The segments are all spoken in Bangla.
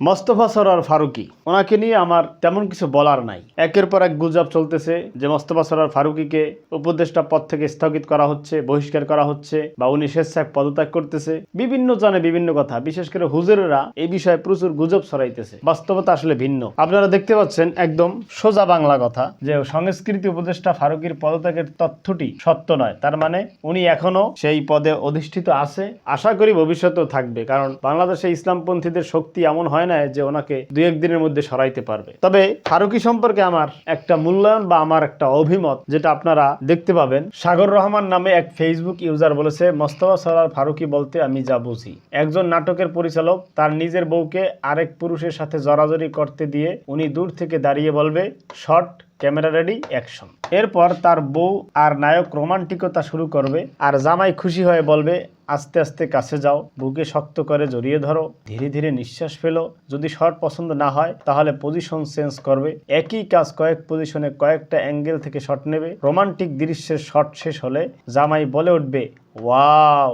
মোস্তফা সরার ফারুকি। ওনাকে নিয়ে আমার তেমন কিছু বলার নাই। একের পর এক গুজব চলতেছে যে মোস্তফা সরার ফারুকিকে উপদেষ্টা পদ থেকে স্থগিত করা হচ্ছে, বহিষ্কার করা হচ্ছে বা উনি স্বেচ্ছায় পদত্যাগ করতেছে। বিভিন্ন জানে বিভিন্ন কথা, বিশেষ করে হুজুরেরা এই বিষয়ে প্রচুর গুজব ছড়াইতেছে। বাস্তবতা আসলে ভিন্ন। আপনারা দেখতে পাচ্ছেন একদম সোজা বাংলা কথা যে সংস্কৃতি উপদেষ্টা ফারুকির পদত্যাগের তথ্যটি সত্য নয়। তার মানে উনি এখনও সেই পদে অধিষ্ঠিত আছে। আশা করি ভবিষ্যতেও থাকবে। কারণ বাংলাদেশে ইসলামপন্থীদের শক্তি এমন হয় না যে ওনাকে দুই একদিনের মধ্যে সরাইতে পারবে। তবে ফারুকি সম্পর্কে আমার একটা মূল্যায়ন বা আমার একটা অভিমত, যেটা আপনারা দেখতে পাবেন। সাগর রহমান নামে এক ফেসবুক ইউজার বলেছে, মোস্তফা সরার ফারুকি বলতে আমি যা বুঝি। একজন নাটকের পরিচালক তার নিজের বউকে আরেক পুরুষের সাথে জড়াজড়ি করতে দিয়ে উনি দূর থেকে দাঁড়িয়ে বলবে শর্ট ক্যামেরা রেডি, অ্যাকশন। এরপর তার বউ আর নায়ক রোমান্টিকতা শুরু করবে আর জামাই খুশি হয়ে বলবে আস্তে আস্তে কাছে যাও, বুকে শক্ত করে জড়িয়ে ধরো, ধীরে ধীরে নিঃশ্বাস ফেলো। যদি শর্ট পছন্দ না হয়, তাহলে পজিশন চেঞ্জ করবে। একই কাজ কয়েক পজিশনে কয়েকটা অ্যাঙ্গেল থেকে শট নেবে। রোমান্টিক দৃশ্যের শট শেষ হলে জামাই বলে উঠবে ওয়াও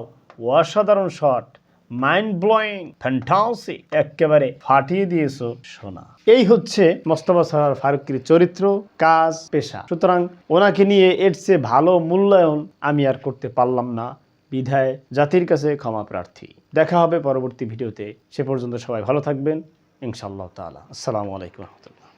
অসাধারণ শট মাইন্ড ব্লোয়িং ফ্যান্টাসিক একেবারে ফাটিয়ে দিয়েছ সোনা। এই হচ্ছে মোস্তফা সরার ফারুকির চরিত্র, কাজ, পেশা। সুতরাং ওনাকে নিয়ে এর চেয়ে ভালো মূল্যায়ন আমি আর করতে পারলাম না। বিধায় জাতির কাছে ক্ষমা প্রার্থী। দেখা হবে পরবর্তী ভিডিওতে। সে পর্যন্ত সবাই ভালো থাকবেন। ইনশাআল্লাহ তালা আসসালামু আলাইকুম রহমতুল্লাহ।